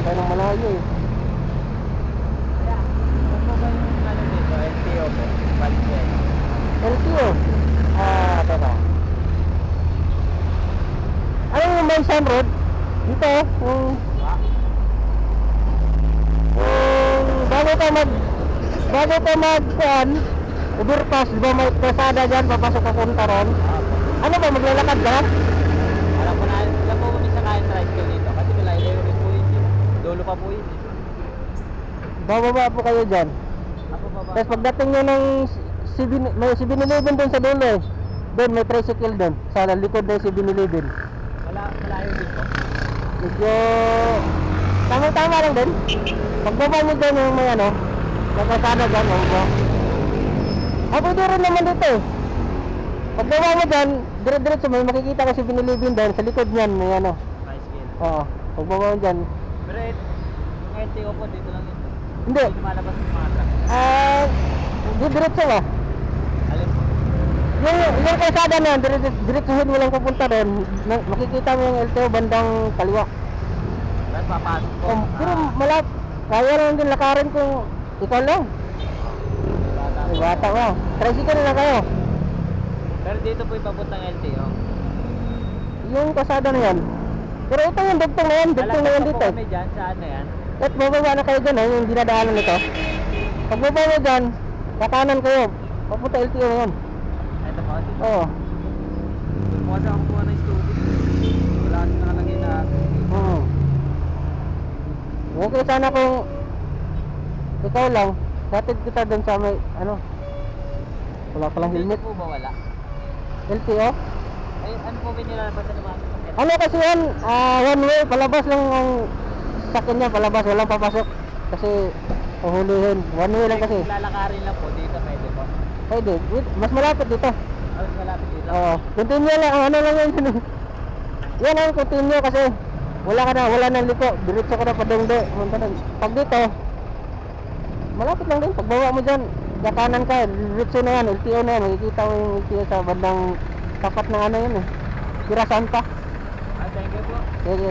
Dadaan tayo ng malayo eh. Ano po ba yung ano dito? LTO po? Valkyrie. LTO. Ah, teka. Ano yung Maysan Road? Dito, yung, yung bago ka mag, bago ka mag, kuan, overpass, di ba may kasada dyan, papasok ka punta ron? Ano ba, maglalakad ka? Alam ko na, alam po kami sa kain tricycle dito. Kasi malayo rin po yun. eh. Eh. Bababa po kayo dyan. Tapos pagdating nyo ng 7, may 7-Eleven doon sa dulo eh. Doon, may tricycle doon. Sa likod ng 7-Eleven. Wala, malayo din po. Medyo tama-tama lang din. Pagbaba nyo doon yung may ano, nakasana dyan, oh, bro. Ah, pwede rin naman dito eh. Pagbaba mo dyan, dire-diretso may makikita ko si Binilibin doon, sa likod niyan, may ano. Tricycle. Oo, pagbaba mo dyan. Yung LTO po dito lang dito. Hindi, lumalabas yung mga truck. ah, di diretso ba? Alin po? Yung, yung kalsada na, dire- diretsuhin mo lang pupunta doon, makikita mo yung LTO bandang kaliwa. Tapos papasok po. Um, pero malap, kaya lang din lakarin kung ikaw lang. bata Ay, bata mo. Tricycle na lang kayo. Pero dito po yung papuntang LTO. Yung kasada na yan. Pero ito yung dugtong na yan, dugtong na yan dito. po kami dyan, saan na yan? At bababa na kayo dyan, oh, yung dinadaanan nito. Pag bababa dyan, kakanan kayo. Papunta LTO yan. Ito po, dito. Oo. Mukha sa ako kuha ng stupid. Wala kasi nakalagay na. Hmm. Okay, sana kung ikaw lang, hatid kita doon sa may, ano, wala palang helmet. po ba wala? LTO? Ay, ano po ba nilalabasan ng mga sasakyan? Ano kasi yan, ah, one way, palabas lang ang sakin niya, palabas, walang papasok. Kasi, pahulihin. One way lang kasi. Lalakarin lang po, dito pwede po. Pwede, mas malapit dito. Alas malapit dito. Oo, continue lang, ang ano lang yun. yan ang continue kasi wala ka na, wala nang liko. Diretso ka na pa dongde. Punta na. Pag dito, malapit lang din. Pagbawa mo dyan, kakanan ka, diretso na yan, LTO na yan. Makikita mo yung LTO sa bandang tapat na ano yun eh. Kirasan pa. Ah, thank you po. Sige.